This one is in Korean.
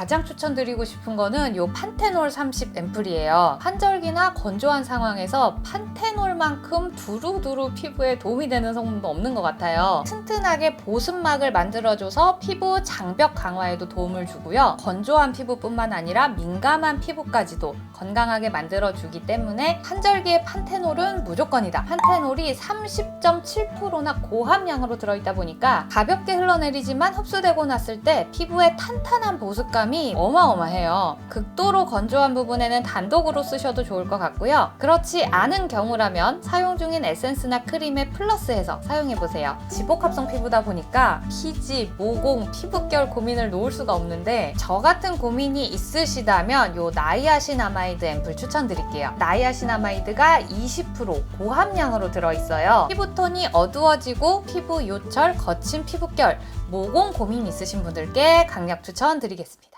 가장 추천드리고 싶은 거는 요 판테놀 30 앰플이에요. 환절기나 건조한 상황에서 판테놀만큼 두루두루 피부에 도움이 되는 성분도 없는 것 같아요. 튼튼하게 보습막을 만들어줘서 피부 장벽 강화에도 도움을 주고요. 건조한 피부뿐만 아니라 민감한 피부까지도 건강하게 만들어주기 때문에 환절기에 판테놀은 무조건이다. 판테놀이 30.7%나 고함량으로 들어있다 보니까 가볍게 흘러내리지만 흡수되고 났을 때 피부에 탄탄한 보습감이 어마어마해요. 극도로 건조한 부분에는 단독으로 쓰셔도 좋을 것 같고요. 그렇지 않은 경우라면 사용 중인 에센스나 크림에 플러스해서 사용해보세요. 지복합성 피부다 보니까 피지, 모공, 피부결 고민을 놓을 수가 없는데 저 같은 고민이 있으시다면 요 나이아신아마이드 앰플 추천드릴게요. 나이아신아마이드가 20% 고함량으로 들어있어요. 피부톤이 어두워지고 피부 요철, 거친 피부결, 모공 고민 있으신 분들께 강력 추천드리겠습니다.